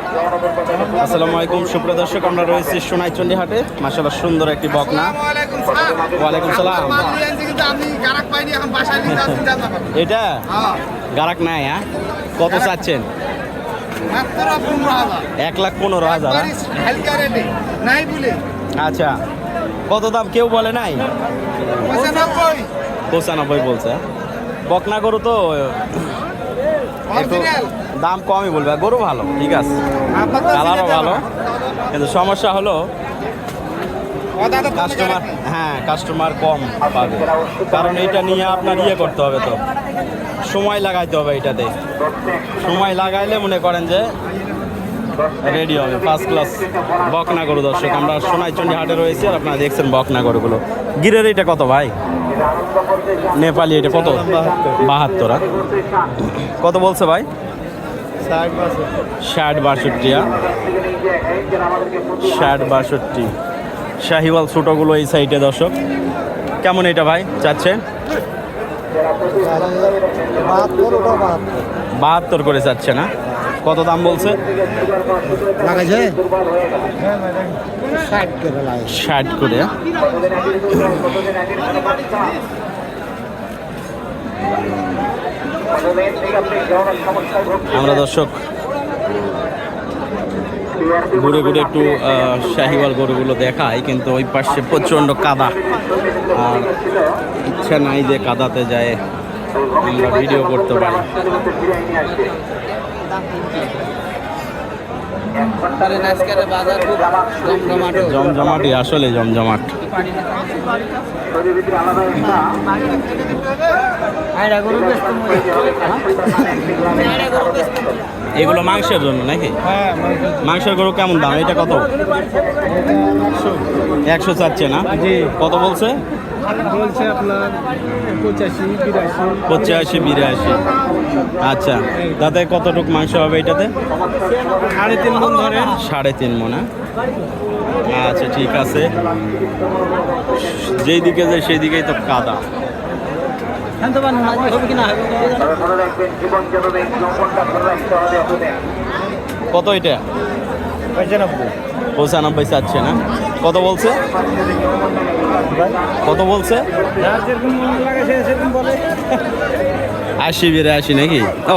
আসসালামু আলাইকুম, সুপ্রিয় দর্শক, আমরা রয়েছি সোনাইচন্ডী হাটে মাসাল্লাহ সুন্দর একটি বকনা। ওয়ালাইকুম সালাম। এটা? গারাক নাই হ্যাঁ? কত চাচ্ছেন? এক লাখ পনেরো হাজার হ্যাঁ? আচ্ছা। কত দাম কেউ বলে নাই? পঁচানব্বই। বলছে। বকনা গরু তো দাম কমই বলবে গরু ভালো ঠিক আছে। কালারও ভালো। কিন্তু সমস্যা হলো কাস্টমার হ্যাঁ কাস্টমার কম পাবে। কারণ এটা নিয়ে আপনার ইয়ে করতে হবে তো। সময় লাগাইতে হবে এটাতে সময় লাগাইলে মনে করেন যে রেডি হবে ফার্স্ট ক্লাস বকনা গরু দর্শক। আমরা সোনাইচন্ডী হাটে রয়েছি আর আপনারা দেখছেন বকনা গরুগুলো। গিরের এটা কত ভাই? নেপালি এটা কত? বাহাত্তর হ্যাঁ? কত বলছে ভাই? ষাট বাষট্টি? ষাট বাষট্টি শাহিওয়াল ছোটোগুলো এই সাইডে দর্শক। কেমন এটা ভাই? চাচ্ছে? বাহাত্তর করে চাচ্ছে না? কত দাম বলছে? ষাট করে? আমরা দর্শক ঘুরে ঘুরে একটু শাহিওয়াল গরুগুলো দেখাই কিন্তু ওই পাশে প্রচণ্ড কাদা। আর ইচ্ছা নাই যে কাদাতে যায় আমরা ভিডিও করতে পারি। জমজমাটি। আসলে জমজমাট। এগুলো মাংসের জন্য নাকি? মাংসের গরু কেমন দাম? এটা কত? একশো চাচ্ছে না? কত বলছে? বলছে আপনার পঁচাশি বিরাশি। পঁচাশি বিরাশি। আচ্ছা তাতে কতটুক মাংস হবে এটাতে? সাড়ে তিন মন ধরেন। সাড়ে তিন মনে আচ্ছা ঠিক আছে। যেই দিকে যায় সেই দিকেই তো কাদা। হবে কি না হবে কত এটা? পঁচানব্বই। চাচ্ছে না? কত বলছে? কত বলছে? আশি বেড়ে আশি নাকি? ও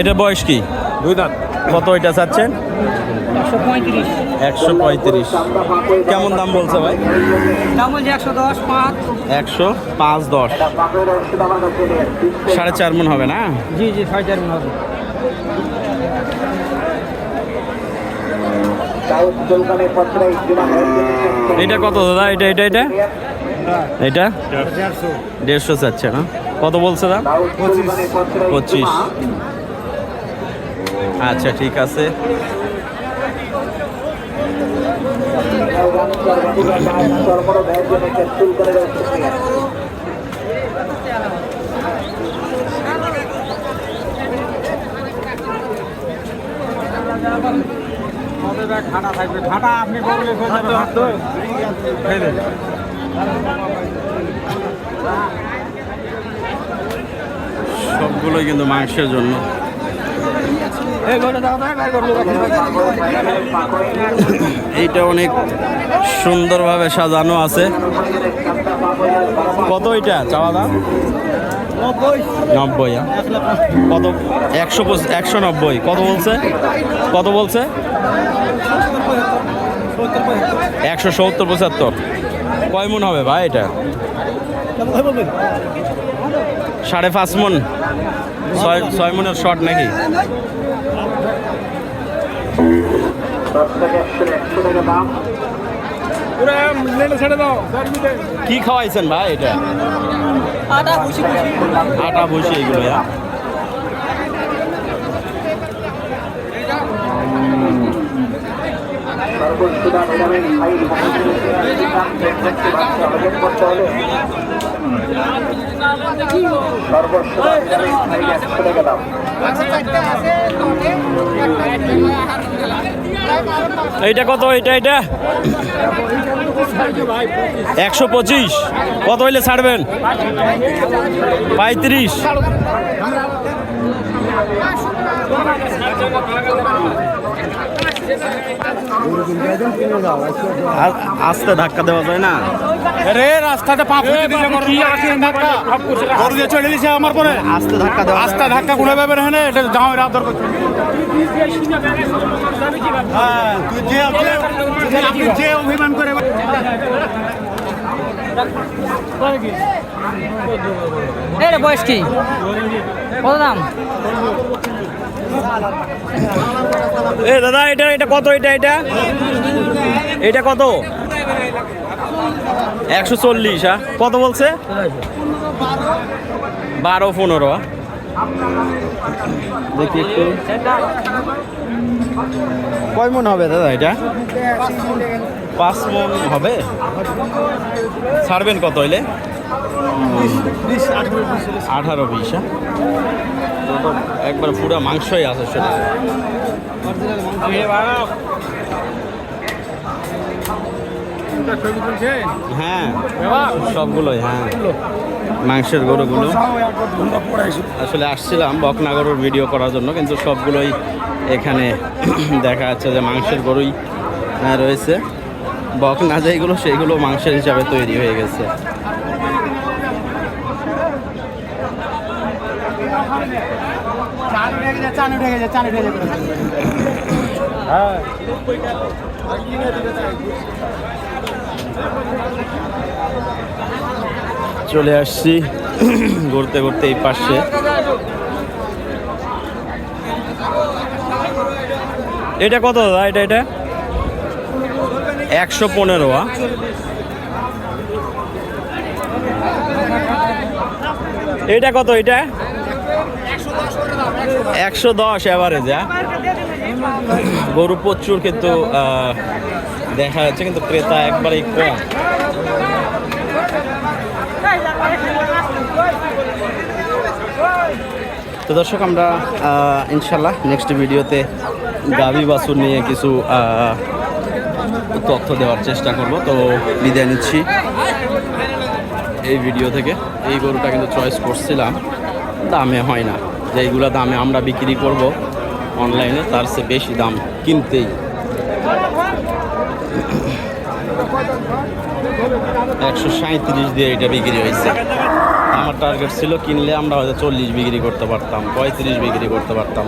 এটা বয়স কি? দুই দাঁত। কত এটা চাচ্ছেন? একশো পঁয়ত্রিশ। একশো পঁয়ত্রিশ। কেমন দাম বলছে ভাই? দাম বলছে একশো দশ পাঁচ। একশো পাঁচ দশ। সাড়ে চার মন হবে না? জি জি ছয় চার হবে। এটা কত দাদা? এটা এটা এটা? এটা? দেড়শো। দেড়শো চাচ্ছে না? কত বলছে দাম পঁচিশ। আচ্ছা ঠিক আছে। থাকবে আপনি বললে সবগুলোই কিন্তু মাংসের জন্য। এইটা অনেক সুন্দরভাবে সাজানো আছে। কত এটা চাওয়া দাম? নব্বই হ্যাঁ? কত? একশো একশো নব্বই। কত বলছে? কত বলছে? একশো সত্তর পঁচাত্তর। কয় মন হবে ভাই এটা? সাড়ে পাঁচ মন। ছয় ছয় মনের শর্ট নাকি? কি খাওয়াইছেন ভাই এটা আটা ভুসি এগুলো হ্যাঁ? এইটা কত? এটা এটা একশো পঁচিশ। কত হইলে ছাড়বেন? পঁয়ত্রিশ। আস্তে ধাক্কা দেওয়া যায় না। রে রাস্তাটা পা ফুটে দিলে কি আছে ধাক্কা গরু যে চলে দিছে আমার পরে। আস্তে ধাক্কা দেওয়া আস্তে ধাক্কা কোনে পাবে না এটা যাও এর আদর করছে। হ্যাঁ তুই যে যে আপনি যে অভিমান করে এর বয়স কি? কত দাম? দাদা, এটা এটা কত? এটা এটা? এটা কত? একশো চল্লিশ হ্যাঁ? কত বলছে? বারো, পনেরো? দেখি একটু। কয় মন হবে, দাদা, এটা? পাঁচ মন হবে? ছাড়বেন কত হইলে? আঠারো বিশ হ্যাঁ? একবার পুরো মাংসই আছে সেটা হ্যাঁ সবগুলোই হ্যাঁ। মাংসের গরুগুলো। আসলে আসছিলাম বকনা গরুর ভিডিও করার জন্য কিন্তু সবগুলোই এখানে দেখা যাচ্ছে যে মাংসের গরুই আহ, রয়েছে। বকনা যেগুলো সেগুলো মাংসের হিসাবে তৈরি হয়ে গেছে। চলে আসছি ঘুরতে ঘুরতে এই পাশে। এটা কত দাদা? এটা এটা? একশো পনেরো? এটা কত, এটা? একশো দশ অ্যাভারেজ গরু প্রচুর কিন্তু দেখা যাচ্ছে, কিন্তু ক্রেতা একবারেই কম। তো দর্শক, আমরা ইনশাল্লাহ নেক্সট ভিডিওতে গাভি বাছুর নিয়ে কিছু তথ্য দেওয়ার চেষ্টা করব। তো বিদায় নিচ্ছি এই ভিডিও থেকে। এই গরুটা কিন্তু চয়েস করছিলাম। দামে হয় না। যেইগুলো দামে আমরা বিক্রি করব অনলাইনে, তার চেয়ে বেশি দাম কিনতেই। একশো সাঁত্রিশ দিয়ে এটা বিক্রি হয়েছে। আমার টার্গেট ছিল কিনলে আমরা হয়তো চল্লিশ বিক্রি করতে পারতাম, পঁয়ত্রিশ বিক্রি করতে পারতাম।